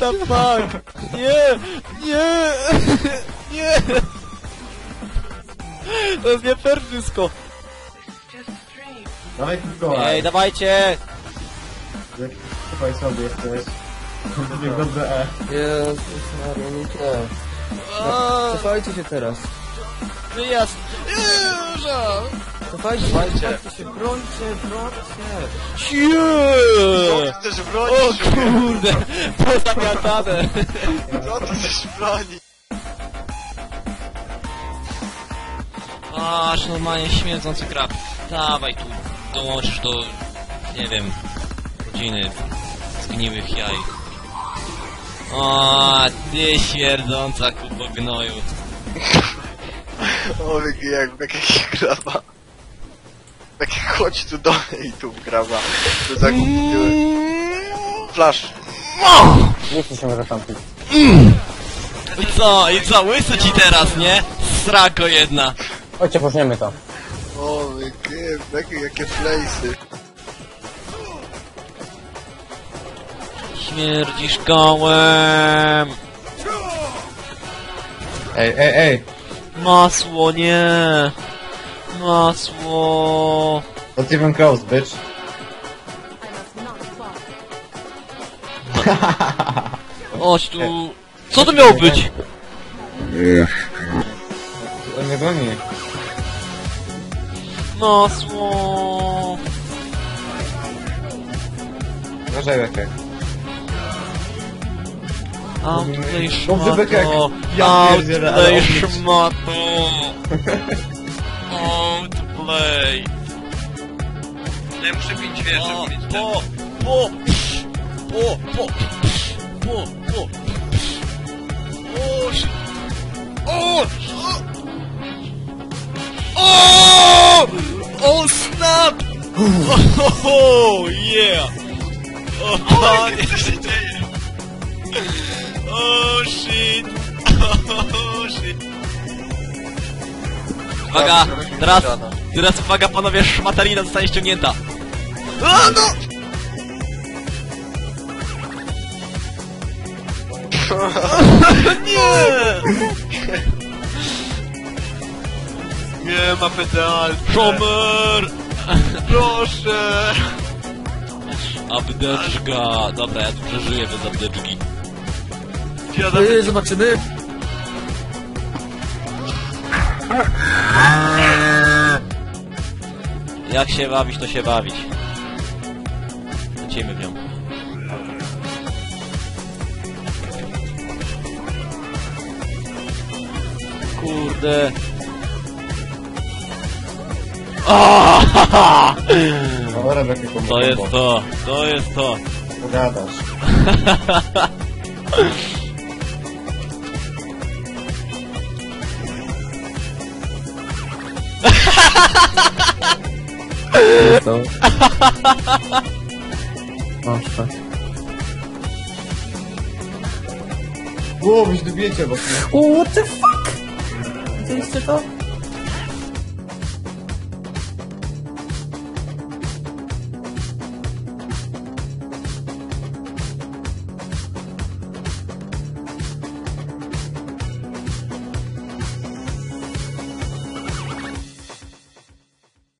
The fuck? Nie! Nie! Nie! To jest nie fair wszystko! Dawaj Mikołaj. Ej, dawajcie! Mikołaj słaby jesteś. Nie godne E. Jezus Maria, nie to. Aaa, Cofajcie się teraz. Wyjazd! Jeża! Cofajcie, cofajcie się, brońcie, brońcie. Cie! Chcesz O bronić? kurde! Pozamiatane! Co ty chcesz bronić? Aż normalnie śmierdzący krab. Dawaj tu, dołączysz do, nie wiem, rodziny zgniłych jaj. O, ty śmierdząca kupo gnoju. O, jak w jakiegoś graba. Chodź tu do mnie i tu graba. To zagubiłem. Flash. Nie chcę się może tamtych. I co, i co, łysy ci teraz, nie? Srako jedna. Chodźcie, poczniemy to. O, jakie, jakie, jakie place'y. Śmierdzisz kołem. Ej, ej, ej. Masło, nie. Masło. Not even close, bitch. Chodź tu. Co to miało być? On mnie goni. Masło. Uważaj, Bekek. Outplay Dobrze, Bekek. szmato. Ja pierdzielę, ale Outplay on- szmato. Outplay. Ja muszę pić wiesz, Po, po, po, po, po, psz, po, po. O. O, o, o, snap! Oh, yeah! O, nie, co się dzieje? Oh, shit! Oh, shit! Uwaga, teraz, teraz uwaga panowie, szmatarina zostanie ściągnięta. A, no! Nie! Nie ma pedal. Szomer! Proszę. Apteczka! Dobra, ja tu przeżyję bez apteczki. Dziada, Ej, zobaczymy. Jak się bawić, to się bawić. Lecimy w nią. Kurde. Ah! Dobra, Bekek, To jest to, to jest to. Pogadasz. Ło, byś dobiecie, bo... O, what the fuck? Widzieliście to?